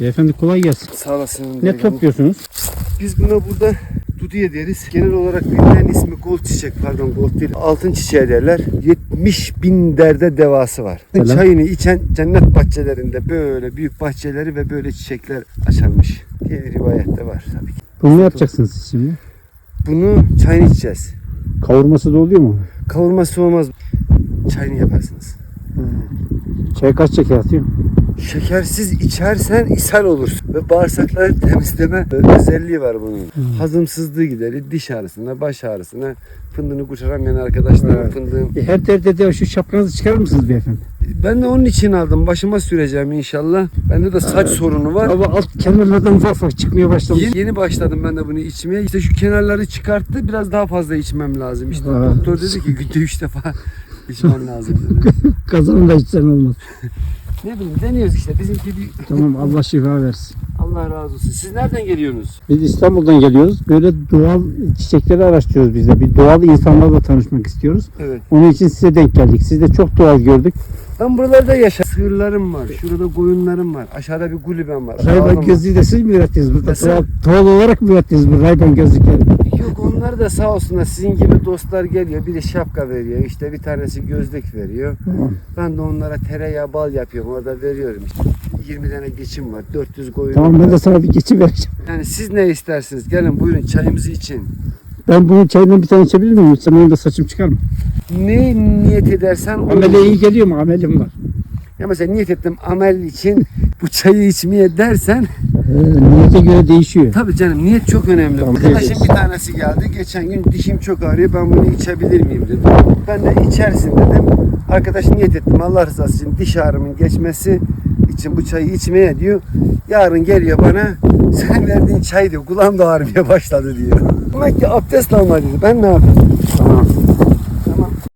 Beyefendi kolay gelsin. Sağ olasın. Ne topluyorsunuz? Biz buna burada dudiye deriz. Genel olarak bilinen ismi gold çiçek pardon gold değil altın çiçeği derler. 70 bin derde devası var. Selam. Çayını içen cennet bahçelerinde böyle büyük bahçeleri ve böyle çiçekler açarmış diye bir rivayette var tabii ki. Bunu ne yapacaksınız siz şimdi? Bunu çayını içeceğiz. Kavurması da oluyor mu? Kavurması olmaz. Çayını yaparsınız. Çay kaç şeker atıyor? Şekersiz içersen ishal olursun. Ve bağırsakları temizleme özelliği var bunun. Hazımsızlığı giderir, diş ağrısına, baş ağrısına, fındığını kurtaramayan arkadaşlarım Evet. fındığım. E, her derde de şu şapkanızı çıkarır mısınız beyefendi? Ben de onun için aldım. Başıma süreceğim inşallah. Bende de saç sorunu var. Ama alt kenarlardan ufak ufak çıkmaya başlamış. Yeni, yeni başladım ben de bunu içmeye. İşte şu kenarları çıkarttı. Biraz daha fazla içmem lazım. İşte Ha. doktor dedi ki günde üç defa içmen lazım dedi. Kazanın da içsen olmaz. Ne bileyim deniyoruz işte. Bizimki bir Tamam Allah şifa versin. Allah razı olsun. Siz nereden geliyorsunuz? Biz İstanbul'dan geliyoruz. Böyle doğal çiçekleri araştırıyoruz biz de. Bir doğal insanlarla tanışmak istiyoruz. Evet. Onun için size denk geldik. Siz de çok doğal gördük. Ben buralarda yaşadım. Sığırlarım var. Şurada koyunlarım var. Aşağıda bir kulübem var. Rayban gözlüğü de siz mi ürettiniz burada? Doğal, doğal olarak mı ürettiniz bu rayban gözlükleri? Yok onlar da sağ olsunlar sizin gibi dostlar geliyor. Biri şapka veriyor. işte bir tanesi gözlük veriyor. Ben de onlara tereyağı bal yapıyorum. Orada veriyorum işte. 20 tane geçim var. 400 koyun Tamam ben de sana bir geçi vereceğim. Yani siz ne istersiniz? Gelin buyurun çayımızı için. Ben bunun çayından bir tane içebilir miyim? Sen benim de saçım çıkar mı? Ne niyet edersen o. Amele iyi geliyor mu? Amelim var. Ya mesela niyet ettim amel için bu çayı içmeye dersen Ee, niyete göre değişiyor. tabii canım niyet çok önemli. Tamam, Arkadaşım evet. bir tanesi geldi. Geçen gün dişim çok ağrıyor. Ben bunu içebilir miyim dedi. Ben de içersin dedim. Arkadaş niyet ettim. Allah rızası için diş ağrımın geçmesi için bu çayı içmeye diyor. Yarın geliyor bana sen verdiğin çay diyor. Kulağım da ağrımaya başladı diyor. Demek ki abdest alma dedi. Ben ne yapayım? Tamam.